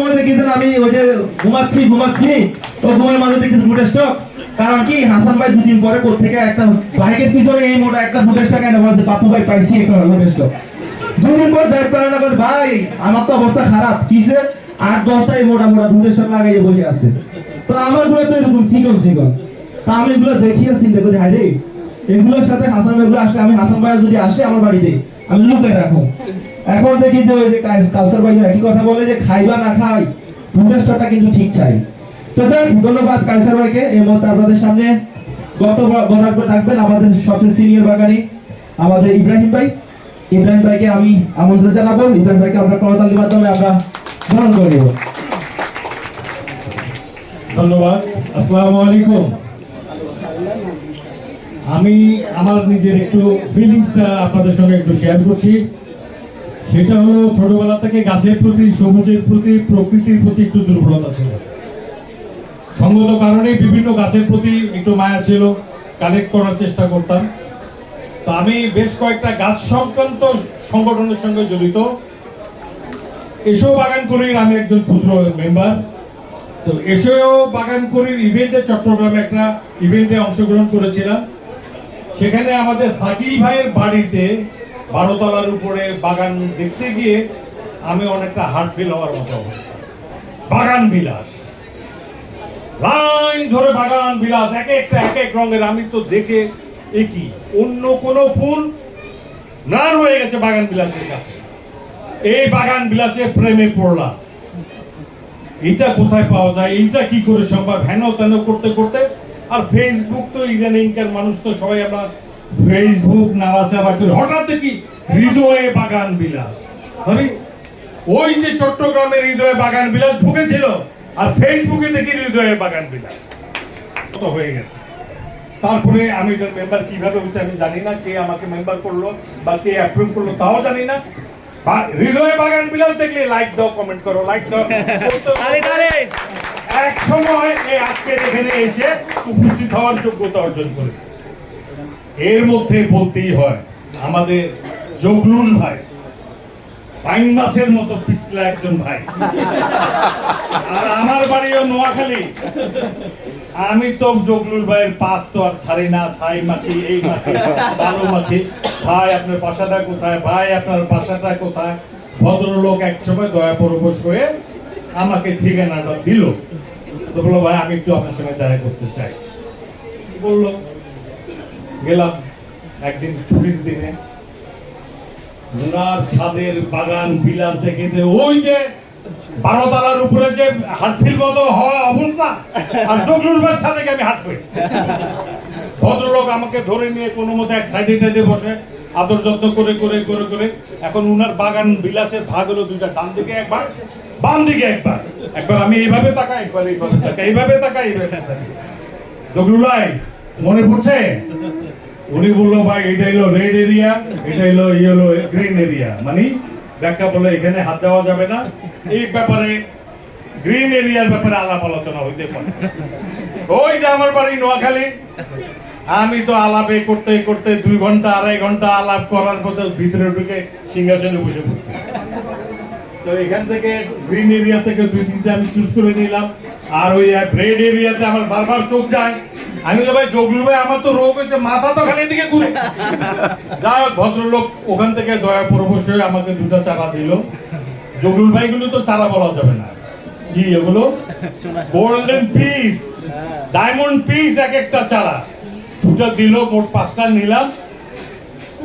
আমি হাসান ভাই আমার তো অবস্থা খারাপ। কিসে আট মোটা বসে আছে। তো আমার তো আমি এগুলো এগুলোর সাথে হাসান ভাই গুলো আসলে, আমি হাসান ভাই যদি আসে আমার বাড়িতে, আমি লুকে রাখো এখন দেখি যে ওই যে কাউ- কাউসার ভাই একই কথা বলে যে খাইবা না খাই প্রচেষ্টাটা কিন্তু ঠিক চাই। তো যাক, ধন্যবাদ কাউসার ভাইকে। এই মুহূর্তে আপনাদের সামনে গত বরাবর ডাকবেন আমাদের সবচেয়ে সিনিয়র বাগানি, আমাদের ইব্রাহিম ভাই। ইব্রাহিম ভাইকে আমি আমন্ত্রণ জানাব। ইব্রাহিম ভাইকে আমরা করতালির মাধ্যমে আমরা গ্রহণ করে ধন্যবাদ। আসসালামু আলাইকুম। আমি আমার নিজের একটু ফিলিংসটা আপনাদের সঙ্গে একটু শেয়ার করছি। সেটা হলো ছোটবেলা থেকে গাছের প্রতি, সবুজের প্রতি, প্রকৃতির প্রতি একটু দুর্বলতা ছিল। সঙ্গত কারণে বিভিন্ন গাছের প্রতি একটু মায়া ছিল কালেক্ট করার চেষ্টা করতাম। তো আমি বেশ কয়েকটা গাছ সংক্রান্ত সংগঠনের সঙ্গে জড়িত। এসো বাগান করির আমি একজন ক্ষুদ্র মেম্বার তো এসো বাগান করির ইভেন্টে চট্টগ্রামে একটা ইভেন্টে অংশগ্রহণ করেছিলাম। সেখানে আমাদের সাকিব ভাইয়ের বাড়িতে বারোতলার উপরে বাগান দেখতে গিয়ে আমি অনেকটা হার্ট ফিল হওয়ার মতো বাগান বিলাস। লাইন ধরে বাগান বিলাস, এক একটা এক এক রঙের। আমি তো দেখে একই। অন্য কোনো ফুল নান হয়ে গেছে বাগান বিলাসের কাছে। এই বাগান বিলাসে প্রেমে পড়লাম। এটা কোথায় পাওয়া যায়? এইটা কি করে সম্ভব? হেন তেন করতে করতে। আর ফেসবুক তো ইদানিংকার মানুষ তো সবাই আমরা ফেসবুক নাড়াচাড়া করি হঠাৎ দেখি হৃদয়ে বাগান বিলাস। আরে ওই যে চট্টগ্রামের হৃদয়ে বাগান বিলাস ঢুকেছিল আর ফেসবুকে দেখি হৃদয়ে বাগান বিলাস। কত হয়ে গেছে। তারপরে আমি এটার মেম্বার কীভাবে হচ্ছে আমি জানি না কে আমাকে মেম্বার করল বা কে অ্যাপ্রুভ করল তাও জানি না। হৃদয় বাগান বিলাস দেখলে লাইক দাও কমেন্ট করো লাইক দাও। এক সময় এই আজকে এখানে এসে উপস্থিত হওয়ার যোগ্যতা অর্জন করেছে। এর মধ্যে বলতেই হয়, আমাদের জগলুন ভাই, পাইন মাছের মতো পিছলা একজন ভাই। আর আমার বাড়িও নোয়াখালী। আমি তো জগলুল ভাইয়ের পাস তো আর ছাড়ি না, ছাই মাছি, এই মাখি বালু মাখি ভাই, আপনার বাসাটা কোথায়? ভাই, আপনার বাসাটা কোথায়? ভদ্রলোক এক সময় দয়া পরবশ হয়ে আমাকে ঠিকানাটা দিল। তো বলল, ভাই, আমি একটু আপনার সঙ্গে দেখা করতে চাই। বলল গেলাম একদিন ছুটির দিনে। ওনার ছাদের বাগান বিলাস দেখে ওই যে বারোতলার উপরে যে হাতফিল মতো হওয়া অবস্থা, আর জগলুর ভাই ছাদে আমি হাত ভদ্রলোক আমাকে ধরে নিয়ে কোনো মতে এক সাইডে টাইডে বসে আদর যত্ন করে করে করে করে এখন উনার বাগান বিলাসের ভাগ হলো দুইটা, ডান দিকে একবার, বাম দিকে একবার। একবার আমি এইভাবে তাকাই, একবার এইভাবে তাকাই এইভাবে তাকাই এইভাবে তাকাই। জগলুর ভাই, মনে পড়ছে? উনি বলল, ভাই, এটা হলো রেড এরিয়া এটা হলো ইয়েলো গ্রিন এরিয়া মানে ব্যাখ্যা বলে এখানে হাত দেওয়া যাবে না। এই ব্যাপারে গ্রিন এরিয়ার ব্যাপারে আলাপ আলোচনা হইতে পারে। ওই যে আমার বাড়ি নোয়াখালী, আমি তো আলাপে করতে করতে দুই ঘণ্টা, আড়াই ঘণ্টা আলাপ করার পর ভিতরে ঢুকে সিংহাসনে বসে পড়ছি। তো এখান থেকে গ্রিন এরিয়া থেকে দুই তিনটা আমি চুজ করে নিলাম। আর ওই রেড এরিয়াতে আমার বারবার চোখ যায়। আমি ভাই জগলু ভাই, আমার তো রোগ হয়েছে, মাথা তো খালি দিকে ঘুরে। যাই হোক, ভদ্রলোক ওখান থেকে দয়া পরবশ হয়ে আমাকে দুটা চারা দিল। জগলুল ভাই গুলো তো চারা বলা যাবে না। কি এগুলো? গোল্ডেন পিস ডায়মন্ড পিস এক একটা চারা। দুটা দিল, মোট পাঁচটা নিলাম।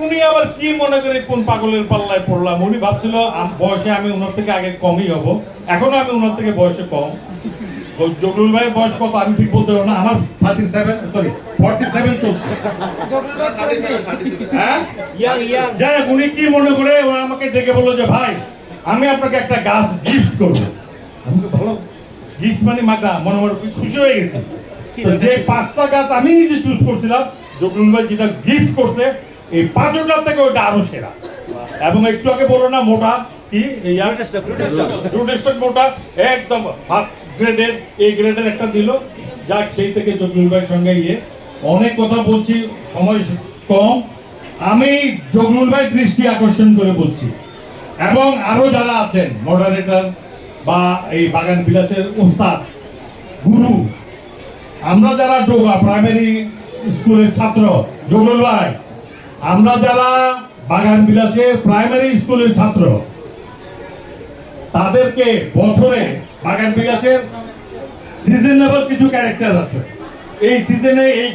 উনি আবার কি মনে করে কোন পাগলের পাল্লায় পড়লাম? উনি ভাবছিল বয়সে আমি ওনার থেকে আগে কমই হব। এখনও আমি ওনার থেকে বয়সে কম। তো জগলুল ভাইয়ের বয়স কত? আমি ঠিক বলতে পারব না। আমার thirty seven sorry forty seven চলছে হ্যাঁ যাই হোক, উনি কি মনে করে ও আমাকে ডেকে বলল যে ভাই আমি আপনাকে একটা গাছ গিফট করব। আমি ভালো। গিফট মানে মাগা মনে মনে খুব খুশি হয়ে গেছে। যে পাঁচটা গাছ আমি নিজে চুজ করছিলাম জগলুল ভাই যেটা গিফট করছে এই পাঁচটার থেকে ওটা আরও সেরা। এবং একটু আগে বলো না মোটা কি মোটা একদম ফার্স্ট গ্রেডের গ্রেডের একটা দিল। যাক, সেই থেকে ভাইয়ের সঙ্গে ইয়ে। অনেক কথা বলছি, সময় কম। আমি ভাই দৃষ্টি আকর্ষণ করে বলছি। এবং যারা আছেন বা এই বাগান বিলাসের উস্তাদ, গুরু, আমরা যারা ডোগা প্রাইমারি স্কুলের ছাত্র জগলুল ভাই, আমরা যারা বাগান বিলাসের প্রাইমারি স্কুলের ছাত্র, তাদেরকে বছরে বাগান বিলাসের সিজনেবল কিছু ক্যারেক্টার আছে। এই সিজনে এই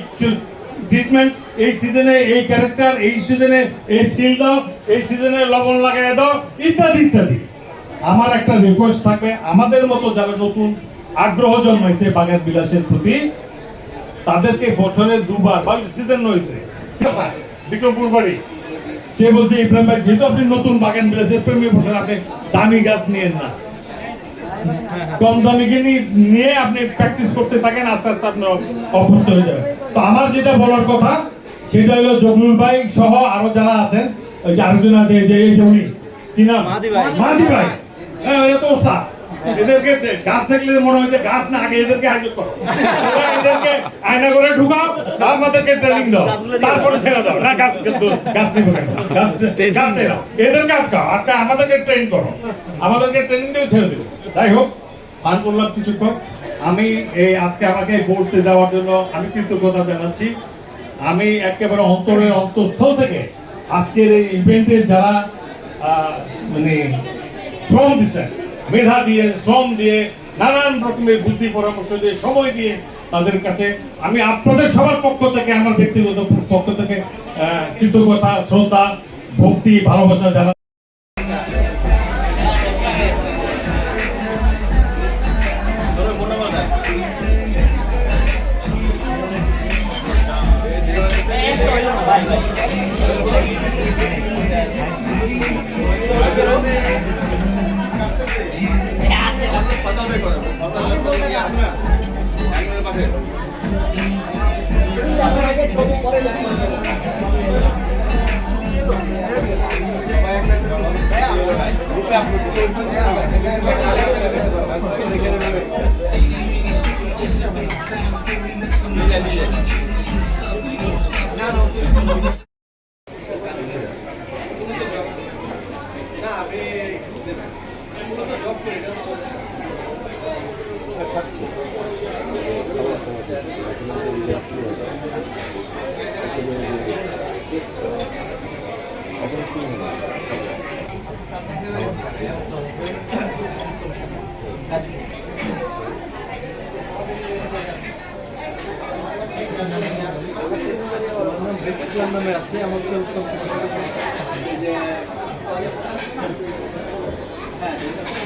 ট্রিটমেন্ট এই সিজনে এই ক্যারেক্টার এই সিজনে এই সিল দাও, এই সিজনে লবণ লাগাই দাও, ইত্যাদি ইত্যাদি। আমার একটা রিকোয়েস্ট থাকবে, আমাদের মতো যারা নতুন আগ্রহ জন্মাইছে বাগান বিলাসের প্রতি, তাদেরকে বছরে দুবার, বা সিজন হয়েছে বিক্রমপুর বাড়ি। সে বলছে, ইব্রাহিম ভাই, যেহেতু আপনি নতুন বাগান বিলাসের প্রেমী বসেন আপনি দামি গাছ নিয়েন না। কম দামি কিনে নিয়ে আপনি প্র্যাকটিস করতে থাকেন আস্তে আস্তে আপনি অভ্যস্ত হয়ে যাবেন। তো আমার যেটা বলার কথা সেটা হলো জগলুল ভাই সহ আরও যারা আছেন ওই যে আরেকজন আছে যে এই যে উনি। কি নাম? মাহাদি ভাই। মাহাদি ভাই। হ্যাঁ তো ওস্তাদ। এদেরকে গাছ দেখলে মনে হয় যে গাছ না আগে এদেরকে হাজির করো। এদেরকে আয়না করে ঢুকাও আমাদেরকে ট্রেনিং দাও। তারপরে ছেড়ে দাও। না গাছ নেব গাছ গাছ ছেড়ে দাও। এদেরকে আটকাও। আটকা আমাদেরকে ট্রেন করো। আমাদেরকে ট্রেনিং দিয়ে ছেড়ে দেবো যাই হোক, ফান করলাম কিছুক্ষণ। আমি এই আজকে আমাকে বলতে দেওয়ার জন্য আমি কৃতজ্ঞতা জানাচ্ছি। আমি একেবারে অন্তরের অন্তঃস্থল থেকে আজকের এই ইভেন্টের যারা মানে শ্রম দিচ্ছেন, মেধা দিয়ে, শ্রম দিয়ে নানান রকমের বুদ্ধি পরামর্শ দিয়ে সময় দিয়ে তাদের কাছে আমি আপনাদের সবার পক্ষ থেকে, আমার ব্যক্তিগত পক্ষ থেকে কৃতজ্ঞতা, শ্রদ্ধা, ভক্তি, ভালোবাসা জানা নামে আছে আমার হচ্ছে উত্তম